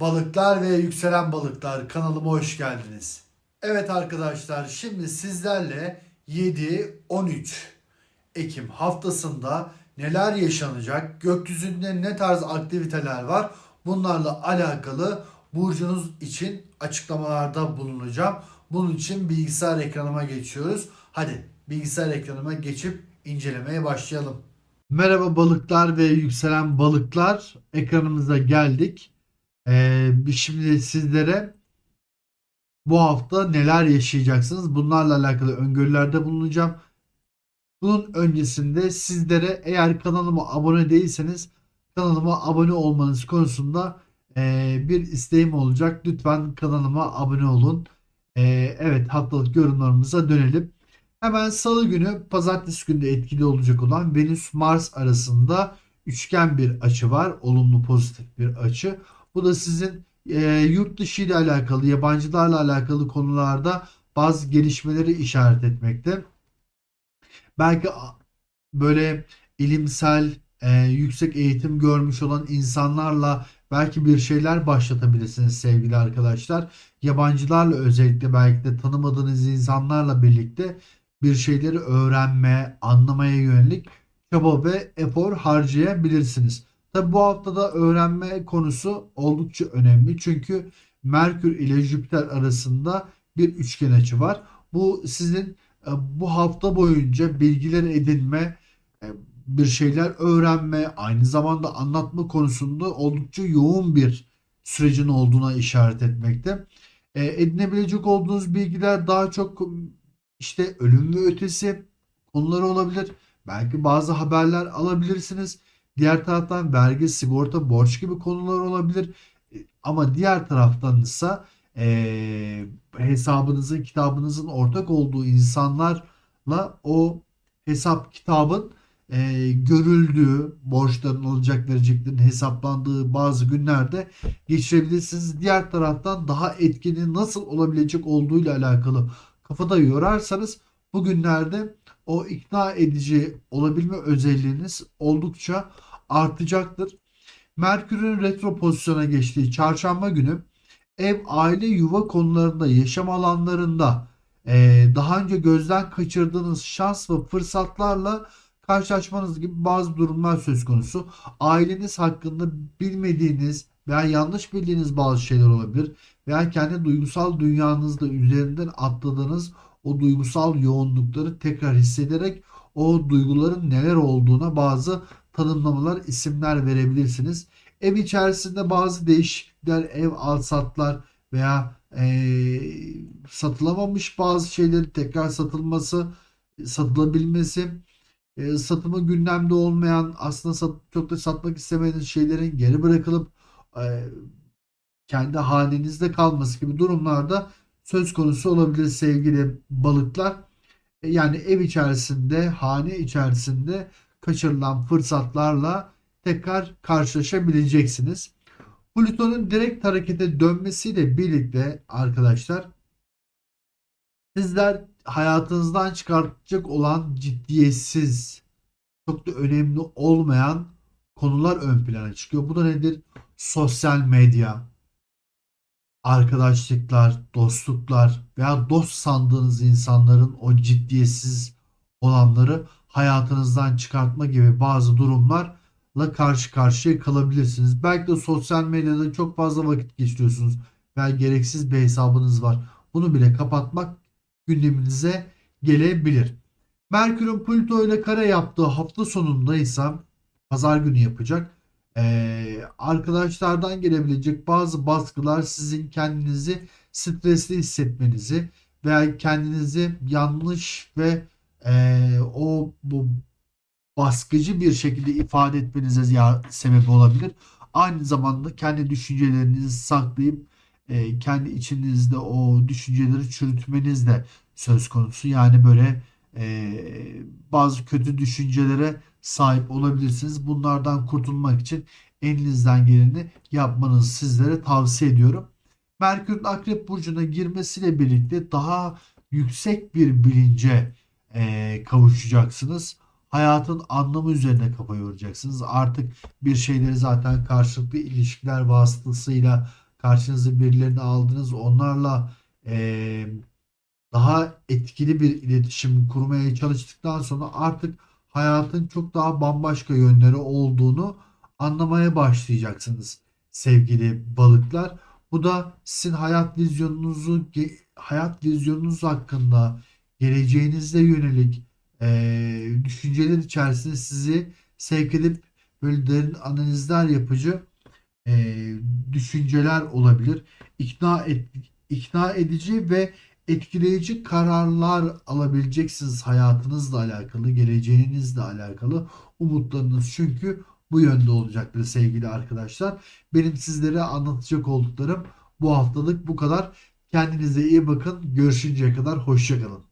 Balıklar ve yükselen balıklar kanalıma hoş geldiniz. Evet arkadaşlar şimdi sizlerle 7-13 Ekim haftasında neler yaşanacak, gökyüzünde ne tarz aktiviteler var bunlarla alakalı burcunuz için açıklamalarda bulunacağım. Bunun için bilgisayar ekranıma geçiyoruz. Hadi bilgisayar ekranıma geçip incelemeye başlayalım. Merhaba balıklar ve yükselen balıklar ekranımıza geldik. Ee, şimdi sizlere bu hafta neler yaşayacaksınız bunlarla alakalı öngörülerde bulunacağım. Bunun öncesinde sizlere eğer kanalıma abone değilseniz kanalıma abone olmanız konusunda e, bir isteğim olacak. Lütfen kanalıma abone olun. E, evet haftalık yorumlarımıza dönelim. Hemen salı günü pazartesi günde etkili olacak olan Venüs Mars arasında üçgen bir açı var. Olumlu pozitif bir açı. Bu da sizin e, yurt dışı ile alakalı, yabancılarla alakalı konularda bazı gelişmeleri işaret etmekte. Belki böyle ilimsel, e, yüksek eğitim görmüş olan insanlarla belki bir şeyler başlatabilirsiniz sevgili arkadaşlar. Yabancılarla özellikle belki de tanımadığınız insanlarla birlikte bir şeyleri öğrenme, anlamaya yönelik çaba ve efor harcayabilirsiniz. Tabi bu haftada öğrenme konusu oldukça önemli. Çünkü Merkür ile Jüpiter arasında bir üçgen açı var. Bu sizin e, bu hafta boyunca bilgiler edinme, e, bir şeyler öğrenme, aynı zamanda anlatma konusunda oldukça yoğun bir sürecin olduğuna işaret etmekte. E, edinebilecek olduğunuz bilgiler daha çok işte ölüm ve ötesi konuları olabilir. Belki bazı haberler alabilirsiniz. Diğer taraftan vergi, sigorta, borç gibi konular olabilir. E, Ama diğer taraftan ise e, hesabınızın, kitabınızın ortak olduğu insanlarla o hesap kitabın e, görüldüğü, borçların, alacak vereceklerin hesaplandığı bazı günlerde geçirebilirsiniz. Diğer taraftan daha etkili nasıl olabilecek olduğuyla alakalı kafada yorarsanız bugünlerde o ikna edici olabilme özelliğiniz oldukça artacaktır. Merkür'ün retro pozisyona geçtiği çarşamba günü ev, aile, yuva konularında, yaşam alanlarında eee, daha önce gözden kaçırdığınız şans ve fırsatlarla karşılaşmanız gibi bazı durumlar söz konusu. Aileniz hakkında bilmediğiniz veya yanlış bildiğiniz bazı şeyler olabilir. Veya kendi duygusal dünyanızda üzerinden atladığınız o duygusal yoğunlukları tekrar hissederek o duyguların neler olduğuna bazı tanımlamalar, isimler verebilirsiniz. Ev içerisinde bazı değişiklikler, ev alsatlar veya eee, satılamamış bazı şeylerin tekrar satılması, satılabilmesi, e, satımı gündemde olmayan aslında sat- çok da satmak istemediğiniz şeylerin geri bırakılıp e, kendi halinizde kalması gibi durumlarda söz konusu olabilir sevgili balıklar. E, Yani ev içerisinde, hane içerisinde kaçırılan fırsatlarla tekrar karşılaşabileceksiniz. Plüton'un direkt harekete dönmesiyle birlikte arkadaşlar sizler hayatınızdan çıkartacak olan ciddiyetsiz, çok da önemli olmayan konular ön plana çıkıyor. Bu da nedir? Sosyal medya, arkadaşlıklar, dostluklar veya dost sandığınız insanların o ciddiyetsiz olanları hayatınızdan çıkartma gibi bazı durumlarla karşı karşıya kalabilirsiniz. Belki de sosyal medyada çok fazla vakit geçiriyorsunuz veya gereksiz bir hesabınız var. Bunu bile kapatmak gündeminize gelebilir. Merkür'ün Plüto ile kare yaptığı hafta sonunda ise pazar günü yapacak. Ee, arkadaşlardan gelebilecek bazı baskılar sizin kendinizi stresli hissetmenizi veya kendinizi yanlış ve ee, o bu baskıcı bir şekilde ifade etmenize ya, sebep olabilir. Aynı zamanda kendi düşüncelerinizi saklayıp e, kendi içinizde o düşünceleri çürütmeniz de söz konusu. Yani böyle e, bazı kötü düşüncelere sahip olabilirsiniz. Bunlardan kurtulmak için elinizden geleni yapmanızı sizlere tavsiye ediyorum. Merkür'ün Akrep Burcu'na girmesiyle birlikte daha yüksek bir bilince e, kavuşacaksınız. Hayatın anlamı üzerine kafa yoracaksınız. Artık bir şeyleri zaten karşılıklı ilişkiler vasıtasıyla karşınıza birilerini aldınız. Onlarla eee, daha etkili bir iletişim kurmaya çalıştıktan sonra artık hayatın çok daha bambaşka yönleri olduğunu anlamaya başlayacaksınız sevgili balıklar. Bu da sizin hayat vizyonunuzu, hayat vizyonunuz hakkında geleceğinizle yönelik eee, düşünceler içerisinde sizi sevk edip böyle derin analizler yapıcı eee, düşünceler olabilir. İkna et, ikna edici ve etkileyici kararlar alabileceksiniz hayatınızla alakalı, geleceğinizle alakalı. Umutlarınız çünkü bu yönde olacaktır sevgili arkadaşlar. Benim sizlere anlatacak olduklarım bu haftalık bu kadar. Kendinize iyi bakın. Görüşünceye kadar hoşça kalın.